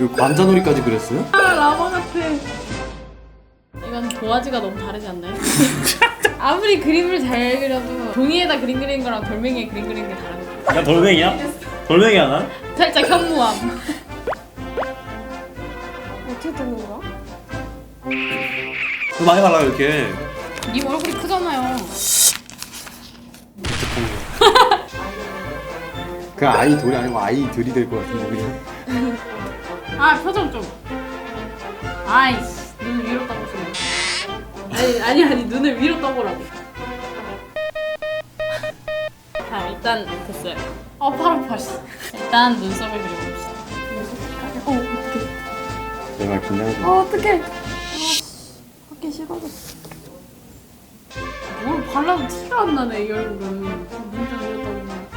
그 관자놀이까지 그렸어요? 아 라마 같아. 이건 도화지가 너무 다르지 않나요? 아무리 그림을 잘 그려도 종이에다 그림 그리는 거랑 돌멩이에 그림 그리는 게 다르거든요. 야 돌멩이야? 돌멩이 하나? 살짝 현무암. 어떻게 뜨는 거야? 너 많이 발라 이렇게 네 얼굴이 크잖아요. 그 아이 돌이 아니고 아이 들이 될 것 같은데 그냥 아 표정 좀. 아이씨 눈 위로 떠보시네. 아니 아니 아니 눈을 위로 떠보라고. 자 일단 됐어요. 어팔 아파 씨. 일단 눈썹을 그려봅시다. 어 어떡해 내말 긴장하지 어 어떡해 밖에 싫어졌어 뭘 발라도 티가 안 나네 이 얼굴은. 눈좀 위로 떠보면.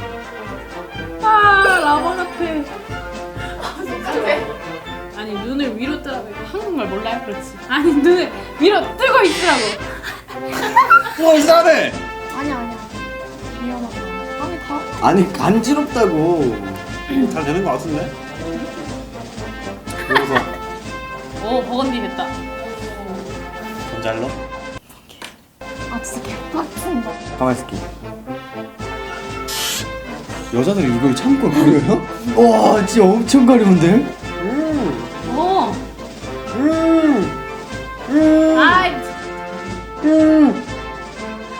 아 라마 같아. 아니 눈을 위로 뜨라고 이거 한국말 몰라요? 그렇지. 아니 눈을 위로 뜨고 있으라고. 와 이상하네 아니야 아니야 미안하다 아니 다 아니 간지럽다고 잘 되는 거 같은데? 그래서 오 버건디 됐다. 전잘로? 아 진짜 개빡친다 가만히 있을게 여자들이 이걸 참고 그려요? 와 진짜 엄청 가려운데? 아이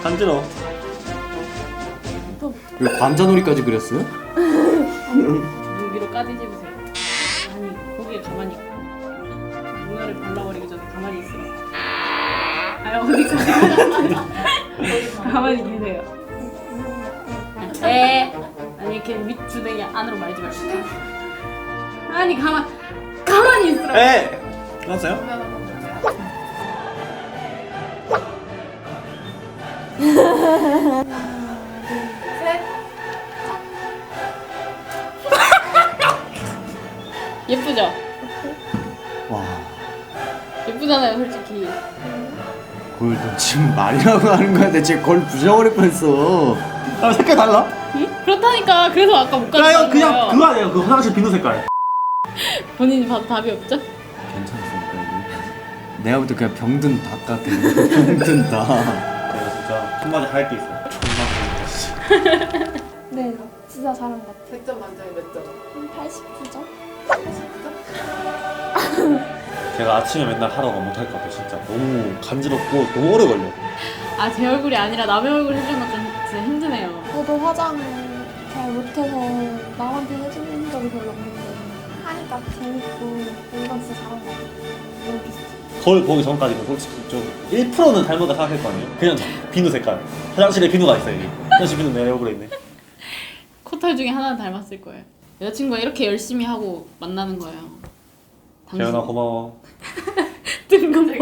간지러워 그 관자놀이까지 그렸어요? 눈 위로 까지 집으세요. 아니 거기에 가만히 있고 문어를 발라버리기 전에 가만히 있으라. 아니 어디까지 가만히 계세요. 에 아니 이렇게 밑 주댕이 안으로 말지 말고. 아니 가만 가만히 있으라. 에! 끝났어요? 예쁘죠? 와 예쁘잖아요 솔직히. 그걸 너 지금 말이라고 하는 거야 내가 지금 걸 부셔버릴 뻔했어 아 색깔 달라? 응? 그렇다니까 그래서 아까 못 야 이거 그냥 거예요. 그거 아니에요 그 화장실 비누 색깔 본인이 봐도 답이 없죠? 괜찮았으니까 이게 내가 볼때 그냥 병든 닭 같아 병든 닭 진짜 한마디 할 게 있어 존나. 네 진짜 잘한 것 같아 100점 만점에 몇 점? 한 89점? 제가 아침에 맨날 하라고 못할 것 같아 진짜 너무 간지럽고 너무 오래 걸려 아 제 얼굴이 아니라 남의 얼굴 해주는 건 좀 진짜 힘드네요. 저도 화장을 잘 못해서 남한테 해주는 적이 별로 없는데 하니까 재밌고 뭔가 진짜 잘한 것 같아 너무 비슷해 거울 보기 전까지는 솔직히 좀 1%는 닮았다 생각할 거 아니에요? 그냥 비누 색깔 화장실에 비누가 있어 여기 화장실 비누 내 얼굴에 있네 코털 중에 하나는 닮았을 거예요. 여자친구가 이렇게 열심히 하고 만나는 거예요. 당신 재현아 고마워 뜬금포.